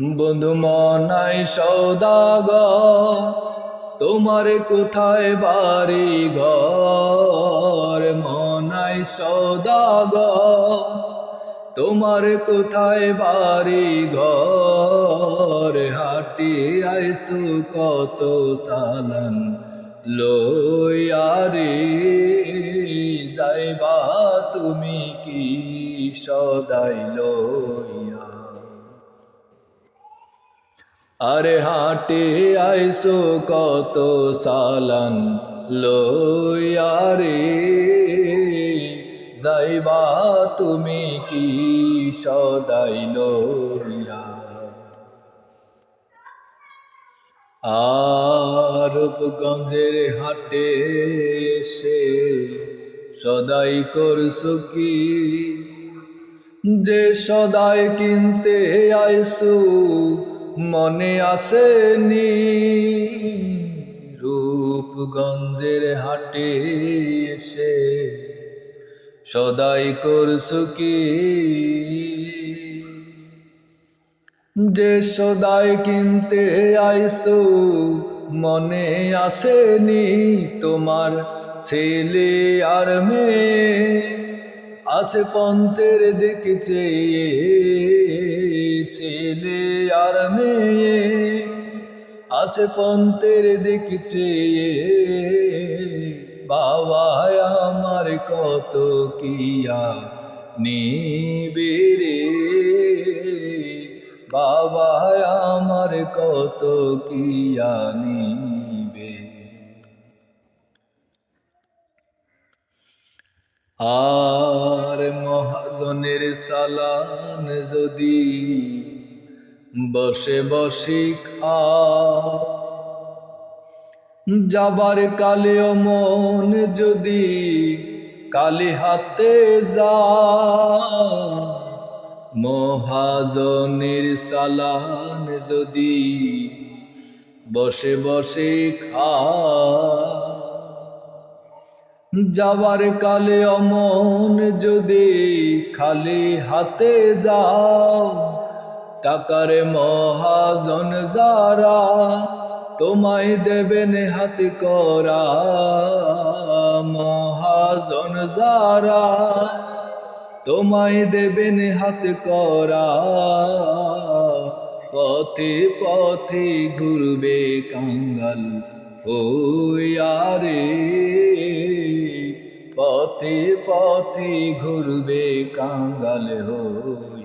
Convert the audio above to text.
বন্ধু মনাই সৌদাগ তোমার কোথায় বাড়ি ঘর? মনাই সৌদাগ তোমার কোথায় বাড়ি ঘর? হাটি আইসু কত সালান লয়ারে যাইবা তুমি কি সদাই লইয়া? আরে হাটে আইসো কত সালান লয়ারে যাইবা তুমি কি সদাই লইয়া? আর রূপগঞ্জের হাটে সে সদাই করছ কি? যে সদাই কিনতে আইসু মনে আসেনি। রূপগঞ্জের হাটে এসে সদাই করছ কি? যে সদাই কিনতে আইসো মনে আসেনি তোমার ছেলে আর মেয়ে। আছে পন্থের দিকে চেয়ে ছেলে আর মেয়ে আছে পন্থের দিকে বাবা আমার কত কিয়া নিবে রে। বাবা আমার কত কিয়া নিবে। আর মহাজনের সালান যদি বসে বসে যাবার কালেও মন যদি কালি হাতে যা। মহাজনের সালান যদি বসে বসে খা যাবার কালে অমন যদি খালি হাতে যাও, টাকার মহাজন যারা তোমায় দেবেন হাতে করা, মহাজন যারা তোমায় দেবেন হাতে করা, পথে পথে ঘুরবে কাঙ্গাল রে। পথে পথে ঘুরবে কাঙ্গাল হইয়া